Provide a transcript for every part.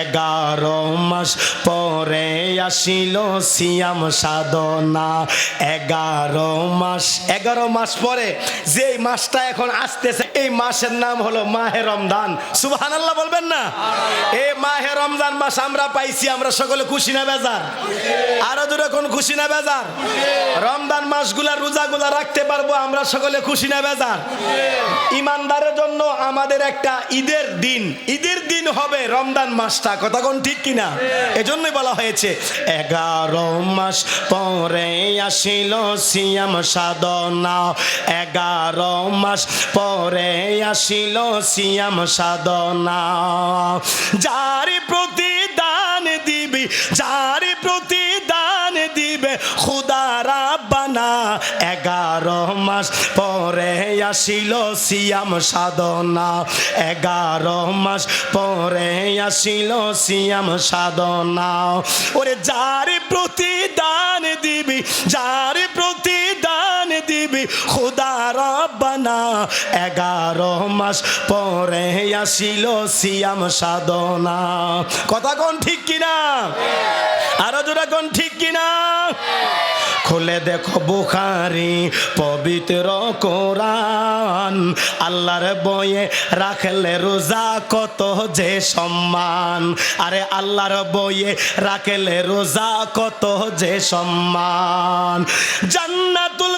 এগারো মাস পরে আসিল সিয়াম সাধনা। এগারো মাস এগারো মাস পরে যে মাসটা এখন আসতেছে, এই মাসের নাম হলো মাহে রমজান। সুবহান আল্লাহ বলবেন না? এই মাহে রমজান মাস আমরা পাইছি, আমরা সকলে খুশি না বেজার? আরও দূরে কোন খুশি না বেজার? রমজান মাসগুলা রোজাগুলা রাখতে পারব, আমরা সকলে খুশি না বেজার? ইমানদারের জন্য আমাদের একটা ঈদের দিন ঈদের দিন হবে রমজান মাসটা। কথা কোন ঠিক কিনা? এজন্যই বলা হয়েছে, এগারো মাস পরে আসিল সিয়াম সাধনা। এগারো মাস পরে আসিল সিয়াম সাধনা। যার প্রতিদান দিবি, যার প্রতিদান দিবে খুদারা বানা এগারো মাস পরে আসিল সিয়াম সাধনা। এগারো মাস পরে আসিল সিয়াম সাধনা। ওরে যার প্রতিদান দিবি, যার প্রতিদান দিবি, খুদা রব্বানা। এগারো মাস পরে আসিল সিয়াম সাধনা। কথা কোন ঠিক কিনা? আরও জোরা কোন ঠিক কিনা? খুলে দেখো বুখারি, পবিত্র কোরআন। আল্লাহর বয়ে রাখলে রোজা কত যে সম্মান। আরে আল্লাহর বইয়ে রাখলে রোজা কত যে সম্মান। জান্নাতুল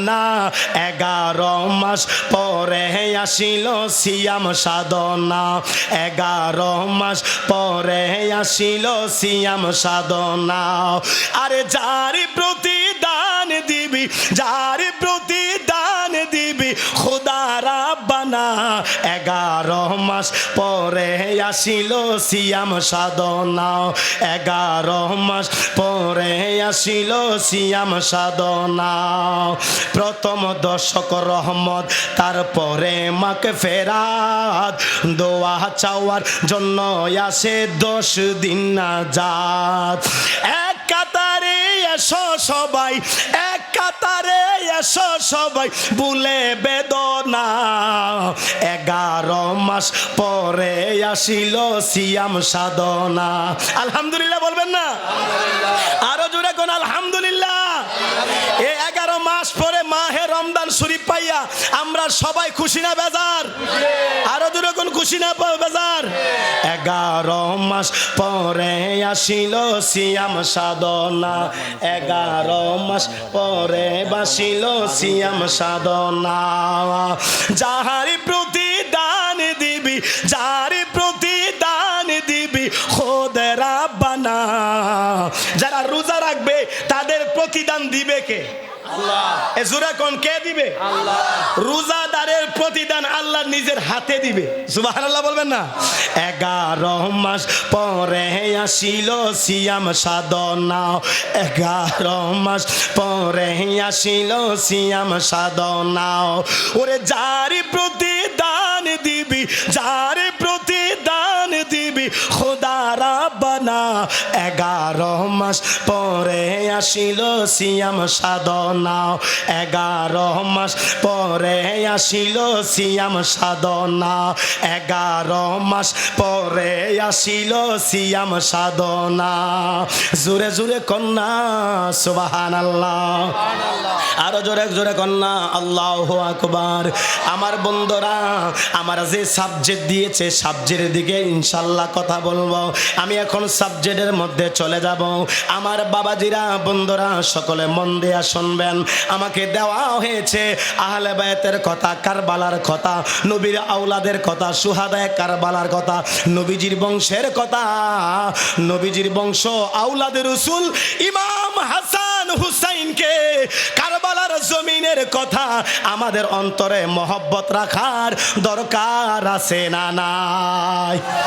ঠিকানা এগারো মাস পরে আসিল সিয়াম সাধনা। এগারো মাস পরে আসিল সিয়াম সাধনা। আরে যার প্রতিদান দিবি, যার প্রতিদান দিবি খুদারা বানা এগারো মাস পরে আসিল সিয়াম সাধনা। এগারো মাস পরে আসিল সিয়াম সাধনা। প্রথম দশক রহমত, তারপরে মাকে ফেরাত। দোয়া চাওয়ার জন্য আসে দশ দিন না যাত কাতারে এসো সবাই, এক কাতারে এসো সবাই, ভুলে বেদনা। এগারো মাস পরে আসিল সিয়াম সাধনা। আলহামদুলিল্লাহ বলবেন না? আরও জোরে কোন আলহামদুলিল্লাহ। এই এগারো মাস পরে মাহে রমদান শরীফ পাইয়া আমরা সবাই খুশি না বেজার? আরও দূরে কোন খুশি না বেজার? এগারো মাস পরে আসিল সিয়াম সাধনা। এগারো মাস পরে বাসিল সিয়াম সাধনা। যাহারি প্রতিদান দিবি যাহারি প্রতিদান দিবি খোদেরা বানা যারা রোজা রাখবে তাদের প্রতিদান দিবে কে? এ জোরে কোন কে দিবে? রোজাদারের প্রতিদান আল্লাহ নিজের হাতে দিবে। সুবহানাল্লাহ বলবেন না? এগারো মাস পরে আসিল সিয়াম সাধনা। এগারো মাস পরে আসিল সিয়াম সাধনা। ওরে যারি প্রতিদান দিবি, যারি প্রতিদান দিবি মাস পরে আসিল সিয়াম সাধনা এগারো মাস পরে আসিল সিয়াম সাধনা এগারো মাস পরে আসিল সিয়াম সাধনা জোরে জোরে কন্যা সুবাহান আল্লাহ আরও জোরে জোরে কন্যা, আল্লাহ আকবার। আমার বন্ধুরা, আমার যে সাবজেক্ট দিয়েছে সাবজেক্টের দিকে ইনশাল্লাহ কথা বলব। আমি এখন সাবজেক্টের মধ্যে চলে যাব। আমার বাবাজিরা, বন্ধুরা, সকলে মন দিয়া শুনবেন। আমাকে দেওয়া হয়েছে আহলে বায়াতের কথা, কারবালার কথা, নবীর আউলাদের কথা, সুহাদায় কারবালার কথা, নবীজির বংশের কথা। নবীজির বংশ আউলাদের রসুল ইমাম হাসান হুসাইনকে কারবালার জমিনের কথা আমাদের অন্তরে মহব্বত রাখার দরকার আছে না নাই?